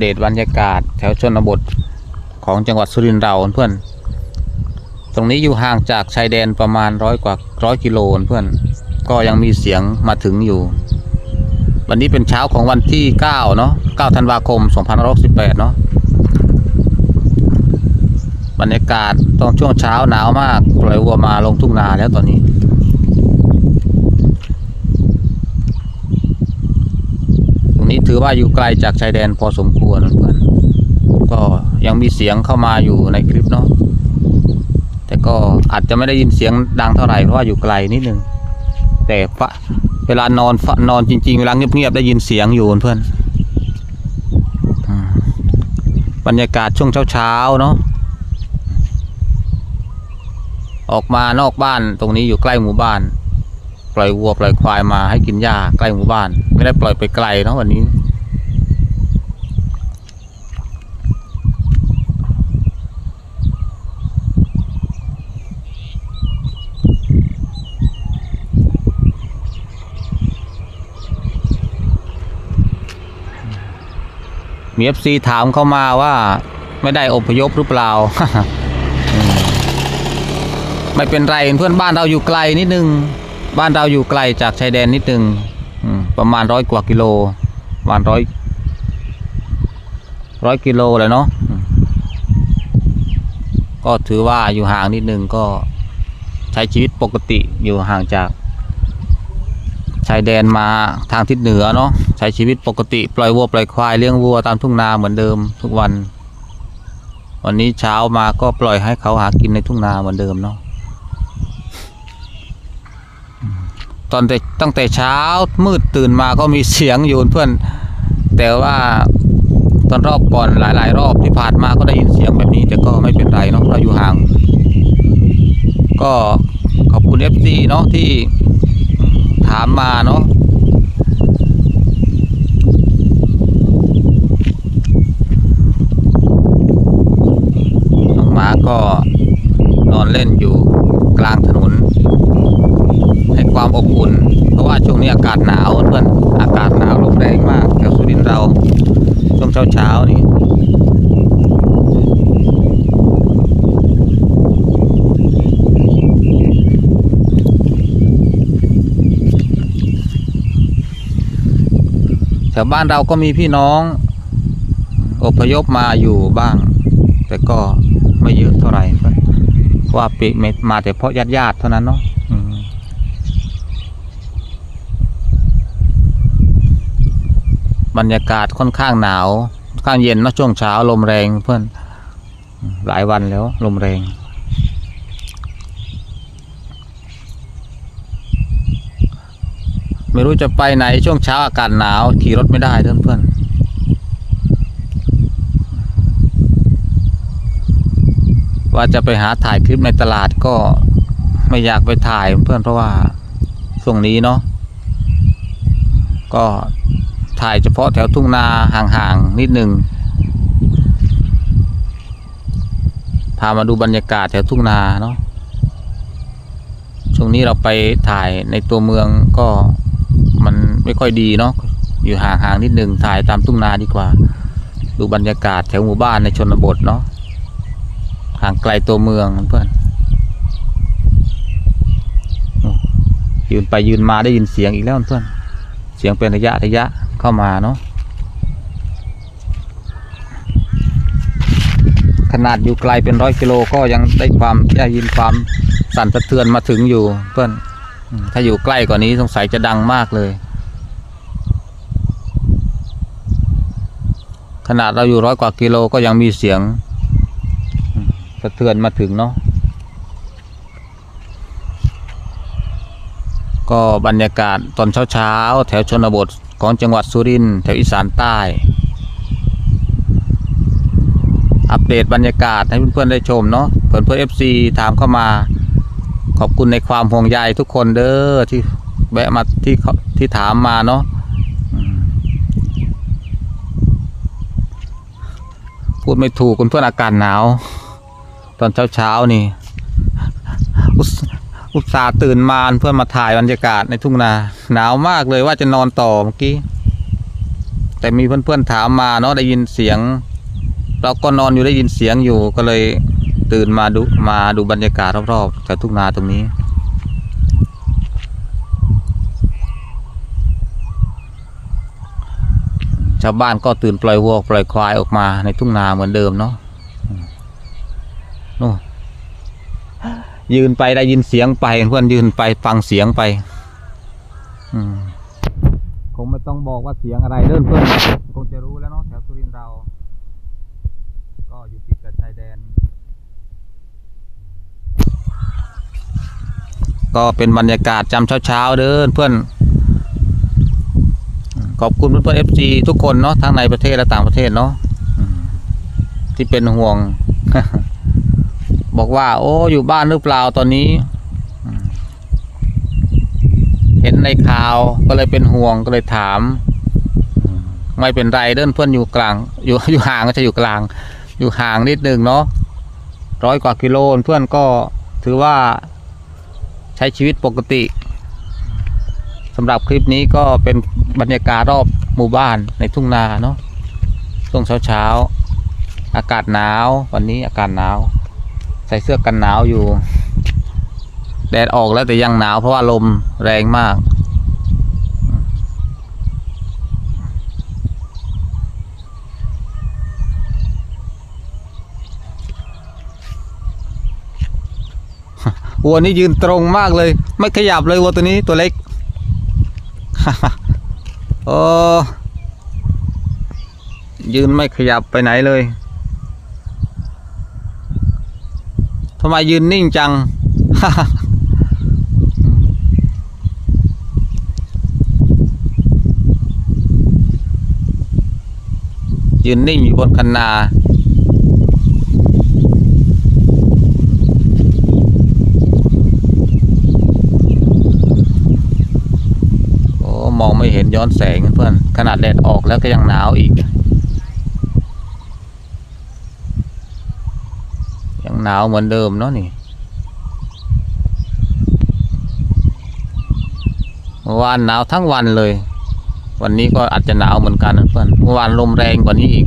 เดตบรรยากาศ แถวชนบทของจังหวัดสุรินทร์เราเพื่อน ตรงนี้อยู่ห่างจากชายแดนประมาณร้อยกว่าร้อยกิโลเพื่อน ก็ยังมีเสียงมาถึงอยู่ วันนี้เป็นเช้าของวันที่9เนาะ9ธันวาคม2568เนาะ บรรยากาศตอนช่วงเช้าหนาวมากปล่อยวัวมาลงทุ่งนาแล้วตอนนี้ ตรงนี้ ถือว่าอยู่ไกลจากชายแดนพอสมควรเพื่อนก็ยังมีเสียงเข้ามาอยู่ในคลิปเนาะแต่ก็อาจจะไม่ได้ยินเสียงดังเท่าไหร่เพราะว่าอยู่ไกลนิดนึงแต่ฟะเวลานอนฟะนอนจริง ๆ เวลาเงียบๆได้ยินเสียงอยู่เพื่อนอืมบรรยากาศช่วงเช้าๆเนาะออกมานอกบ้านตรงนี้อยู่ใกล้หมู่บ้าน ปล่อยวัวปล่อยควายมาให้กินหญ้าใกล้หมู่บ้าน ไม่ได้ปล่อยไปไกลเนาะวันนี้ มีเอฟซีถามเข้ามาว่า ไม่ได้อพยพหรือเปล่า ไม่เป็นไรเพื่อนบ้านเราอยู่ไกลนิดนึง บ้านเราอยู่ไกลจากชายแดนนิดนึงประมาณร้อยกว่ากิโลประมาณร้อยร้อยกิโลเลยเนาะก็ถือว่าอยู่ห่างนิดนึงก็ใช้ชีวิตปกติอยู่ห่างจาก ชายแดนมาทางทิศเหนือเนาะใช้ชีวิตปกติปล่อยวัวปล่อยควายเลี้ยงวัวตามทุ่งนาเหมือนเดิมทุกวัน วันนี้เช้ามาก็ปล่อยให้เขาหากินในทุ่งนาเหมือนเดิมเนาะตอนแต่ตั้งแต่เช้ามืดตื่นมาก็มีเสียงอยู่เพื่อน แต่ว่าตอนรอบก่อนหลาย ๆ รอบที่ผ่านมาก็ได้ยินเสียงแบบนี้ แต่ก็ไม่เป็นไรเนาะเราอยู่ห่าง ก็ขอบคุณเอฟซีเนาะที่ ถามมาเนาะน้องหมาก็นอนเล่นอยู่กลางถนน ให้ความอบอุ่น เพราะว่าช่วงนี้อากาศหนาวเพื่อนอากาศหนาวลมแรงมากแถวสุรินทร์เราช่วงเช้าๆนี่ แถวบ้านเราก็มีพี่น้อง อพยพมาอยู่บ้าง แต่ก็ไม่เยอะเท่าไหร่เพราะว่าปีมาแต่เพราะญาติญาติๆเท่านั้นเนาะบรรยากาศค่อนข้างหนาวค่อนข้างเย็นเนะช่วงเช้าลมแรงเพื่อนหลายวันแล้วลมแรง ไม่รู้จะไปไหนช่วงเช้าอากาศหนาวขี่รถไม่ได้เพื่อนเพื่อนๆว่าจะไปหาถ่ายคลิปในตลาดก็ไม่อยากไปถ่ายเพื่อนเพราะว่าช่วงนี้เนาะก็ถ่ายเฉพาะแถวทุ่งนาห่างๆนิดหนึ่งพามาดูบรรยากาศแถวทุ่งนาเนาะช่วงนี้เราไปถ่ายในตัวเมืองก็ มันไม่ค่อยดีเนาะอยู่ห่างๆนิดนึงถ่ายตามทุ่งนาดีกว่า ดูบรรยากาศแถวหมู่บ้านในชนบทเนาะห่างไกลตัวเมืองเพื่อนยืนไปยืนมาได้ยินเสียงอีกแล้วเพื่อนเสียงเป็นระยะระยะเข้ามาเนาะขนาดอยู่ไกลเป็นร้อยกิโลก็ยังได้ความได้ยินความสั่นสะเทือนมาถึงอยู่เพื่อน ถ้าอยู่ใกล้กว่านี้สงสัยจะดังมากเลย ขนาดเราอยู่ร้อยกว่ากิโลก็ยังมีเสียงสะเทือนมาถึงเนาะก็บรรยากาศตอนเช้าๆ แถวชนบทของจังหวัดสุรินทร์แถวอีสานใต้ อัปเดตบรรยากาศให้เพื่อนๆได้ชมเนาะเพื่อนเพื่อนเอฟซีถามเข้ามา ขอบคุณในความห่วงใยทุกคนเด้อที่แวะมาที่ที่ถามมาเนาะพูดไม่ถูกคุณเพื่อนอากาศหนาว ตอนเช้าเช้านี่ อุตส่าห์ตื่นมาเพื่อมาถ่ายบรรยากาศในทุ่งนาหนาวมากเลยว่าจะนอนต่อเมื่อกี้ แต่มีเพื่อนๆถามมาเนาะได้ยินเสียง เราก็นอนอยู่ได้ยินเสียงอยู่ก็เลย ตื่นมาดูมาดูบรรยากาศรอบๆแถวทุ่งนาตรงนี้ ชาวบ้านก็ตื่นปล่อยวัวปล่อยควายออกมาในทุ่งนาเหมือนเดิมเนาะนู่นยืนไปได้ยินเสียงไปเพื่อนยืนไปฟังเสียงไปอืมคงไม่ต้องบอกว่าเสียงอะไรเดินเพื่อนคงจะรู้แล้วเนาะแถวสุรินทร์เรา ก็อยู่ติดกับชายแดน ก็เป็นบรรยากาศจำเช้าๆเดินเพื่อนขอบคุณเพื่อนเอฟซีทุกคนเนาะทั้งในประเทศและต่างประเทศเนาะที่เป็นห่วง บอกว่า โอ้อยู่บ้านหรือเปล่าตอนนี้ เห็นในข่าวก็เลยเป็นห่วงก็เลยถาม ไม่เป็นไรเดินเพื่อนอยู่กลาง อยู่อยู่ห่างก็จะอยู่กลาง อยู่ห่างนิดนึงเนาะร้อยกว่ากิโลเพื่อนก็ถือว่า ช้ชีวิตปกติสำหรับคลิปนี้ก็เป็นบรรยากาศรอบหมู่บ้านในทุ่งนาเนาะช่วงเช้าๆ อากาศหนาว วันนี้อากาศหนาว ใส่เสื้อกันหนาวอยู่ แดดออกแล้วแต่ยังหนาวเพราะว่าลมแรงมาก วัวนี้ยืนตรงมากเลย ไม่ขยับเลยวัวตัวนี้ตัวเล็กโอ้ยืนไม่ขยับไปไหนเลยทำไมยืนนิ่งจัง ยืนนิ่งอยู่บนคันนา โอ้มอง ไม่เห็นย้อนแสงเพื่อนขนาดแดดออกแล้วก็ยังหนาวอีก ยังหนาวเหมือนเดิมเนาะนี่เมื่อวานหนาวทั้งวันเลย วันนี้ก็อาจจะหนาวเหมือนกันเพื่อนเมื่อวานลมแรงกว่านี้อีก